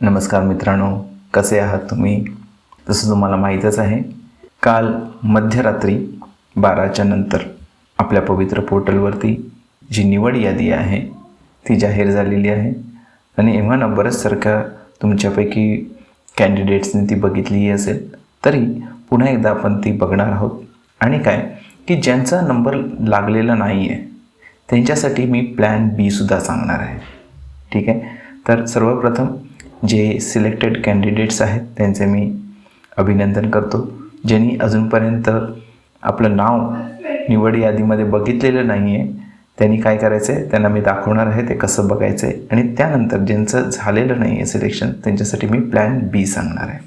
नमस्कार मित्रांनो कसे आहात तुम्ही? तसं तुम्हाला माहीतच आहे काल मध्यरात्री बाराच्या नंतर आपल्या पवित्र पोर्टलवरती जी निवड यादी आहे ती जाहीर झालेली आहे. आणि एव्हा नंबरच सारख्या तुमच्यापैकी कॅन्डिडेट्सनी ती बघितलीही असेल तरी पुन्हा एकदा आपण ती बघणार आहोत. आणि काय की ज्यांचा नंबर लागलेला नाही आहे त्यांच्यासाठी मी प्लॅन बीसुद्धा सांगणार आहे. ठीक आहे? तर सर्वप्रथम जे सिलेक्टेड कॅन्डिडेट्स आहेत त्यांचे मी अभिनंदन करतो. ज्यांनी अजूनपर्यंत आपलं नाव निवड यादीमध्ये बघितलेलं नाही आहे त्यांनी काय करायचं आहे त्यांना मी दाखवणार आहे ते कसं बघायचं आहे आणि त्यानंतर ज्यांचं झालेलं नाही आहे सिलेक्शन त्यांच्यासाठी मी प्लॅन बी सांगणार आहे.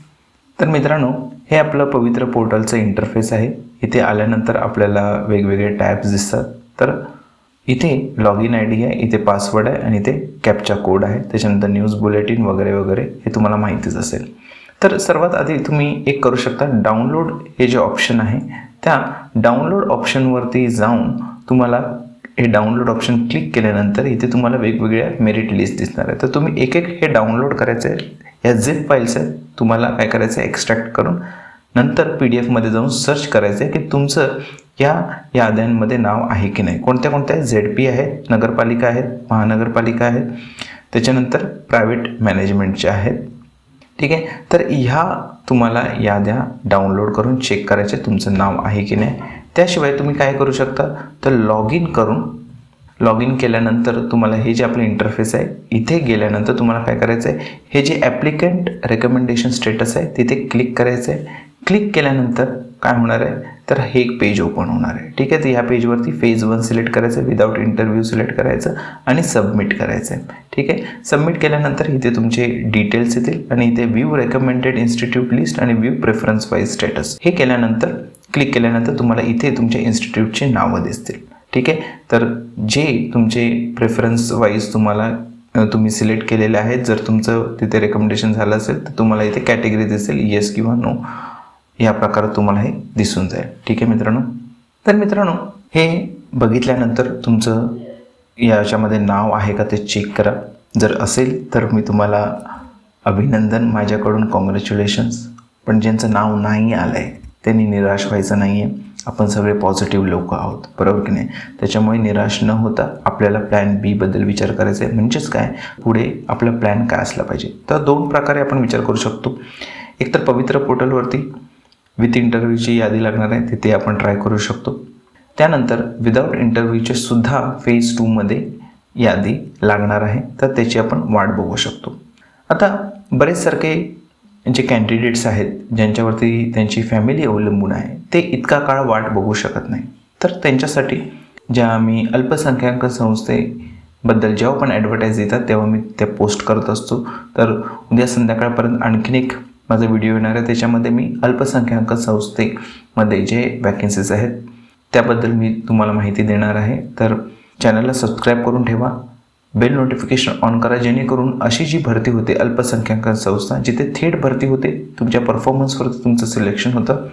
तर मित्रांनो हे आपलं पवित्र पोर्टलचं इंटरफेस आहे. इथे आल्यानंतर आपल्याला वेगवेगळे टॅब्स दिसतात. तर इथे लॉग इन आय डी आहे इथे पासवर्ड आहे आणि इथे कॅपचा कोड आहे. त्याच्यानंतर न्यूज बुलेटिन वगैरे वगैरे हे तुम्हाला माहितीच असेल. तर सर्वात आधी तुम्ही एक करू शकता डाउनलोड हे जे ऑप्शन आहे त्या डाउनलोड ऑप्शनवरती जाऊन तुम्हाला हे डाउनलोड ऑप्शन क्लिक केल्यानंतर इथे तुम्हाला वेगवेगळ्या मेरिट लिस्ट दिसणार आहे तर तुम्ही एक एक हे डाउनलोड करायचं आहे या झिप फाईल्स आहेत तुम्हाला काय करायचं आहे एक्स्ट्रॅक्ट करून नंतर पी डी एफमध्ये जाऊन सर्च करायचं आहे की तुमचं या याद्यांमध्ये नाव आहे की नाही? कोणत्या कोणत्या? झेड पी आहेत नगरपालिका आहेत महानगरपालिका आहेत. त्याच्यानंतर प्रायव्हेट मॅनेजमेंटच्या आहेत. ठीक आहे? तर ह्या तुम्हाला याद्या डाउनलोड करून चेक करायचे तुमचं नाव आहे की नाही. त्याशिवाय तुम्ही काय करू शकता? तर लॉग इन करून लॉग इन केल्यानंतर तुम्हाला हे जे आपलं इंटरफेस आहे इथे गेल्यानंतर तुम्हाला काय करायचं आहे हे जे ॲप्लिकंट रेकमेंडेशन स्टेटस आहे तिथे क्लिक करायचं आहे क्लिक केल्यानंतर काय होणार आहे? तर हे एक पेज ओपन होणार आहे. ठीक आहे? तर ह्या पेजवरती फेज वन सिलेक्ट करायचं विदाऊट इंटरव्ह्यू सिलेक्ट करायचं आणि सबमिट करायचं आहे. ठीक आहे? सबमिट केल्यानंतर इथे तुमचे डिटेल्स येतील आणि इथे व्ह्यू रेकमेंडेड इन्स्टिट्यूट लिस्ट आणि व्ह्यू प्रेफरन्स वाईज स्टेटस हे केल्यानंतर क्लिक केल्यानंतर तुम्हाला इथे तुमच्या इन्स्टिट्यूटची नावं दिसतील. ठीक आहे? तर जे तुमचे प्रेफरन्स वाईज तुम्हाला तुम्ही सिलेक्ट केलेले आहेत जर तुमचं तिथे रेकमेंडेशन झालं असेल तर तुम्हाला इथे कॅटेगरी दिसेल येस किंवा नो या प्रकारात तुम्हाला हे दिसून जाईल. ठीक आहे मित्रांनो? तर मित्रांनो हे बघितल्यानंतर तुमचं याच्यामध्ये नाव आहे का ते चेक करा. जर असेल तर मी तुम्हाला अभिनंदन माझ्याकडून कॉंग्रॅच्युलेशन्स पण ज्यांचं नाव नाही आलं आहे त्यांनी निराश व्हायचं नाही आहे आपण सगळे पॉझिटिव्ह लोक आहोत बरोबर की नाही? त्याच्यामुळे निराश न होता आपल्याला प्लॅन बीबद्दल विचार करायचा आहे म्हणजेच काय? पुढे आपला प्लॅन काय असला पाहिजे. तर दोन प्रकारे आपण विचार करू शकतो. एक तर पवित्र पोर्टलवरती विथ इंटरव्ह्यूची यादी लागणार आहे तिथे आपण ट्राय करू शकतो. त्यानंतर विदाऊट इंटरव्ह्यूचे सुद्धा फेज टूमध्ये यादी लागणार आहे तर त्याची आपण वाट बघू शकतो. आता बरेच सारखे जे कॅन्डिडेट्स आहेत ज्यांच्यावरती त्यांची फॅमिली अवलंबून आहे ते इतका काळ वाट बघू शकत नाही. तर त्यांच्यासाठी ज्या मी अल्पसंख्याक संस्थेबद्दल जेव्हा पण ॲडव्हर्टाईज येतात तेव्हा मी त्या पोस्ट करत असतो. तर उद्या संध्याकाळपर्यंत आणखीन एक माझा व्हिडिओ येणार आहे. त्याच्यामध्ये मी अल्पसंख्याक संस्थेमध्ये जे वॅकेन्सीज आहेत त्याबद्दल मी तुम्हाला माहिती देणार आहे. तर चॅनलला सबस्क्राईब करून ठेवा. बेल नोटिफिकेशन ऑन करा जेणेकरून अशी जी भरती होते अल्पसंख्याक संस्था जिथे थेट भरती होते तुमच्या परफॉर्मन्सवर तुमचं सिलेक्शन होतं.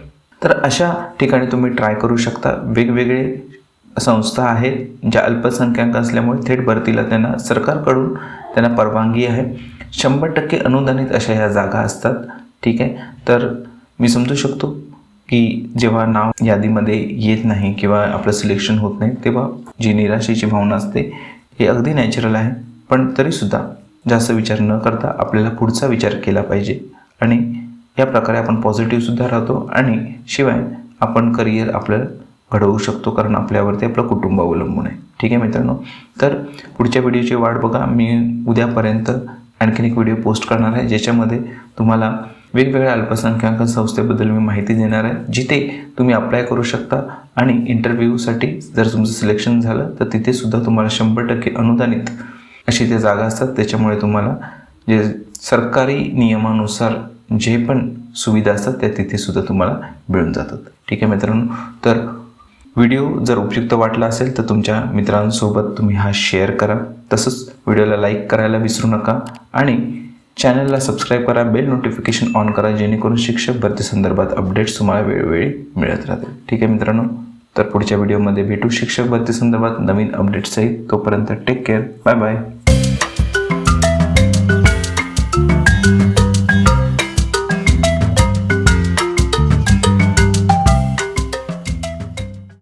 तर अशा ठिकाणी तुम्ही ट्राय करू शकता. वेगवेगळे संस्था आहेत ज्या अल्पसंख्याक असल्यामुळे थेट भरतीला त्यांना सरकारकडून त्यांना परवानगी आहे. शंभर टक्के अनुदानित अशा ह्या जागा असतात. ठीक आहे? तर मी समजू शकतो की जेव्हा नाव यादीमध्ये येत नाही किंवा आपलं सिलेक्शन होत नाही तेव्हा जी निराशेची भावना असते हे अगदी नॅचरल आहे. पण तरीसुद्धा जास्त विचार न करता आपल्याला पुढचा विचार केला पाहिजे. आणि या प्रकारे आपण पॉझिटिव्हसुद्धा राहतो आणि शिवाय आपण करिअर आपलं घडवू शकतो कारण आपल्यावरती आपलं कुटुंब अवलंबून आहे. ठीक आहे मित्रांनो? तर पुढच्या व्हिडिओची वाट बघा. मी उद्यापर्यंत आणखीन एक व्हिडिओ पोस्ट करणार आहे ज्याच्यामध्ये तुम्हाला वेगवेगळ्या अल्पसंख्याक संस्थेबद्दल मी माहिती देणार आहे जिथे तुम्ही अप्लाय करू शकता. आणि इंटरव्ह्यूसाठी जर तुमचं सिलेक्शन झालं तर तिथे सुद्धा तुम्हाला शंभर टक्के अनुदानित अशी त्या जागा असतात. त्याच्यामुळे तुम्हाला जे सरकारी नियमानुसार जे पण सुविधा असतात त्या तिथे सुद्धा तुम्हाला मिळून जातात. ठीक आहे मित्रांनो? तर व्हिडिओ जर उपयुक्त वाटला असेल तर तुमच्या मित्रांसोबत तुम्ही हा शेअर करा. तसंच व्हिडिओला लाईक करायला विसरू नका. आणि चॅनलला सबस्क्राईब करा बेल नोटिफिकेशन ऑन करा जेणेकरून शिक्षक भरती संदर्भात अपडेट्स तुम्हाला वेळोवेळी मिळत राहतील. ठीक आहे मित्रांनो तर पुढच्या व्हिडिओमध्ये भेटू. शिक्षक भरती संदर्भात नवीन अपडेट्ससहित तोपर्यंत टेक केअर बाय बाय